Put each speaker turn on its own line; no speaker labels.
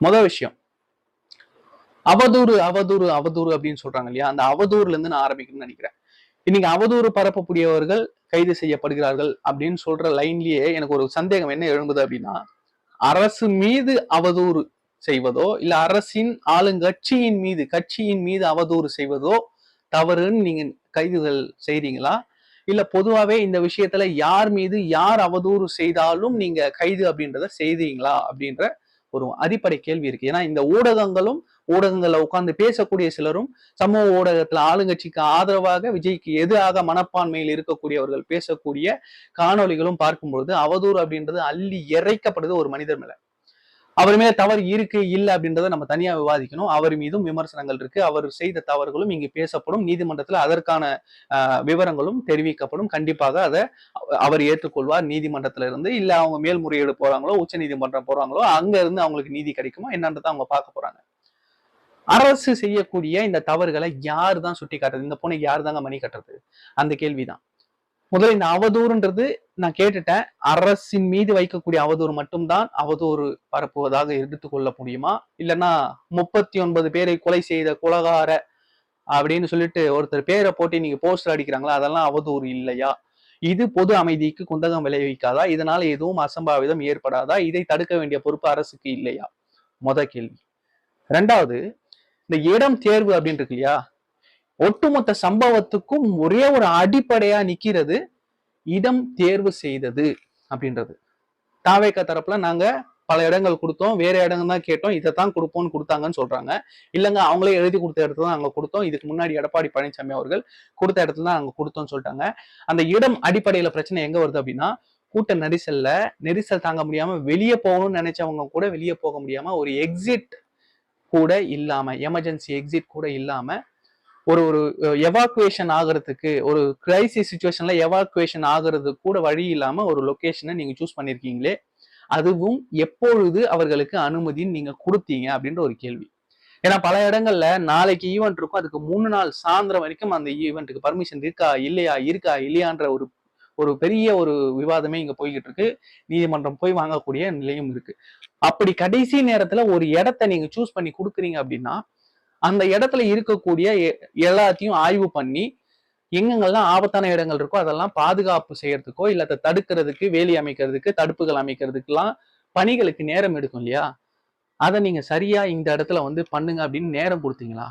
முதல் விஷயம். அவதூறு அவதூறு அவதூறு அப்படின்னு சொல்றாங்க இல்லையா? அந்த அவதூறுல இருந்து நான் ஆரம்பிக்கணும்னு நினைக்கிறேன். இன்னைக்கு அவதூறு பரப்பக்கூடியவர்கள் கைது செய்யப்படுகிறார்கள் அப்படின்னு சொல்ற லைன்லயே எனக்கு ஒரு சந்தேகம். என்ன எழும்புது அப்படின்னா அரசு மீது அவதூறு செய்வதோ இல்ல அரசின் ஆளுங்கட்சியின் மீது கட்சியின் மீது அவதூறு செய்வதோ தவறுன்னு நீங்க கைதுகள் செய்றீங்களா? இல்ல பொதுவாவே இந்த விஷயத்துல யார் மீது யார் அவதூறு செய்தாலும் நீங்க கைது அப்படின்றத செய்தீங்களா அப்படின்ற ஒரு அடிப்படை கேள்வி இருக்கு. ஏன்னா இந்த ஊடகங்களும் ஊடகங்கள்ல உட்கார்ந்து பேசக்கூடிய சிலரும் சமூக ஊடகத்துல ஆளுங்கட்சிக்கு ஆதரவாக விஜய்க்கு எதிராக மனப்பான்மையில் இருக்கக்கூடியவர்கள் பேசக்கூடிய காணொளிகளும் பார்க்கும்பொழுது அவதூறு அப்படின்றது அள்ளி இறைக்கப்படுது ஒரு மனிதர் மேல. அவர் மேல தவறு இருக்கு இல்ல அப்படின்றத நம்ம தனியா விவாதிக்கணும். அவர் மீதும் விமர்சனங்கள் இருக்கு. அவர் செய்த தவறுகளும் இங்கு பேசப்படும். நீதிமன்றத்துல அதற்கான ஆஹ், விவரங்களும் தெரிவிக்கப்படும். கண்டிப்பாக அதை அவர் ஏற்றுக்கொள்வார். நீதிமன்றத்துல இருந்து இல்ல அவங்க மேல்முறையீடு போறாங்களோ உச்ச நீதிமன்றம் போறாங்களோ அங்க இருந்து அவங்களுக்கு நீதி கிடைக்குமா என்னன்றதை அவங்க பார்க்க போறாங்க. அரசு செய்யக்கூடிய இந்த தவறுகளை யார் தான் சுட்டி காட்டுறது இந்த பொண்ணை யார் தாங்க மணி கட்டுறது? அந்த கேள்விதான். முதல்ல இந்த அவதூறுன்றது நான் கேட்டுட்டேன். அரசின் மீது வைக்கக்கூடிய அவதூறு மட்டும்தான் அவதூறு பரப்புவதாக எடுத்துக்கொள்ள முடியுமா? இல்லைன்னா முப்பத்தி ஒன்பது பேரை கொலை செய்த குலகார அப்படின்னு சொல்லிட்டு ஒருத்தர் பேரை போட்டு நீங்க போஸ்டர் அடிக்கிறாங்களா? அதெல்லாம் அவதூறு இல்லையா? இது பொது அமைதிக்கு குந்தகம் விளைவிக்காதா? இதனால எதுவும் அசம்பாவிதம் ஏற்படாதா? இதை தடுக்க வேண்டிய பொறுப்பு அரசுக்கு இல்லையா? முத கேள்வி. ரெண்டாவது இந்த இடம் தேர்வு அப்படின்னு இருக்கு இல்லையா? ஒட்டுமொத்த சம்பவத்துக்கும் ஒரே ஒரு அடிப்படையா நிக்கிறது இடம் தேர்வு செய்தது அப்படின்றது. தாவேக்க தரப்புல நாங்க பல இடங்கள் கொடுத்தோம். வேற இடங்கள் தான் கேட்டோம். இதை தான் கொடுப்போம்னு கொடுத்தாங்கன்னு சொல்றாங்க. இல்லைங்க அவங்களே எழுதி கொடுத்த இடத்துல தான் நாங்கள் கொடுத்தோம். இதுக்கு முன்னாடி எடப்பாடி பழனிசாமி அவர்கள் கொடுத்த இடத்துல தான் நாங்கள் கொடுத்தோம்னு சொல்லிட்டாங்க. அந்த இடம் அடிப்படையில பிரச்சனை எங்க வருது அப்படின்னா கூட்ட நெரிசல்ல நெரிசல் தாங்க முடியாம வெளியே போகணும்னு நினைச்சவங்க கூட வெளியே போக முடியாம ஒரு எக்ஸிட் கூட இல்லாம எமர்ஜென்சி எக்ஸிட் கூட இல்லாம ஒரு ஒரு எவாக்குவேஷன் ஆகிறதுக்கு ஒரு கிரைசிஸ் சுச்சுவேஷன்ல எவாக்குவேஷன் ஆகிறது கூட வழி இல்லாம ஒரு லொக்கேஷனை நீங்க சூஸ் பண்ணிருக்கீங்களே அதுவும் எப்பொழுது அவர்களுக்கு அனுமதின்னு நீங்க கொடுத்தீங்க அப்படின்ற ஒரு கேள்வி. ஏன்னா பல இடங்கள்ல நாளைக்கு ஈவெண்ட் இருக்கும் அதுக்கு மூணு நாள் சாயந்தரம் வரைக்கும் அந்த ஈவெண்ட்டுக்கு பர்மிஷன் இருக்கா இல்லையா இருக்கா இல்லையான்ற ஒரு ஒரு பெரிய ஒரு விவாதமே இங்க போய்கிட்டு இருக்கு. நீதிமன்றம் போய் வாங்கக்கூடிய நிலையும் இருக்கு. அப்படி கடைசி நேரத்துல ஒரு இடத்த நீங்க சூஸ் பண்ணி கொடுக்குறீங்க அப்படின்னா அந்த இடத்துல இருக்கக்கூடிய எ- எல்லாத்தையும் ஆய்வு பண்ணி எங்கெங்கெல்லாம் ஆபத்தான இடங்கள் இருக்கோ அதெல்லாம் பாதுகாப்பு செய்யறதுக்கோ இல்ல அதை தடுக்கிறதுக்கு வேலி அமைக்கிறதுக்கு தடுப்புகள் அமைக்கிறதுக்கெல்லாம் பணிகளுக்கு நேரம் எடுக்கும் இல்லையா? அதை நீங்க சரியா இந்த இடத்துல வந்து பண்ணுங்க அப்படின்னு நேரம் கொடுத்தீங்களா?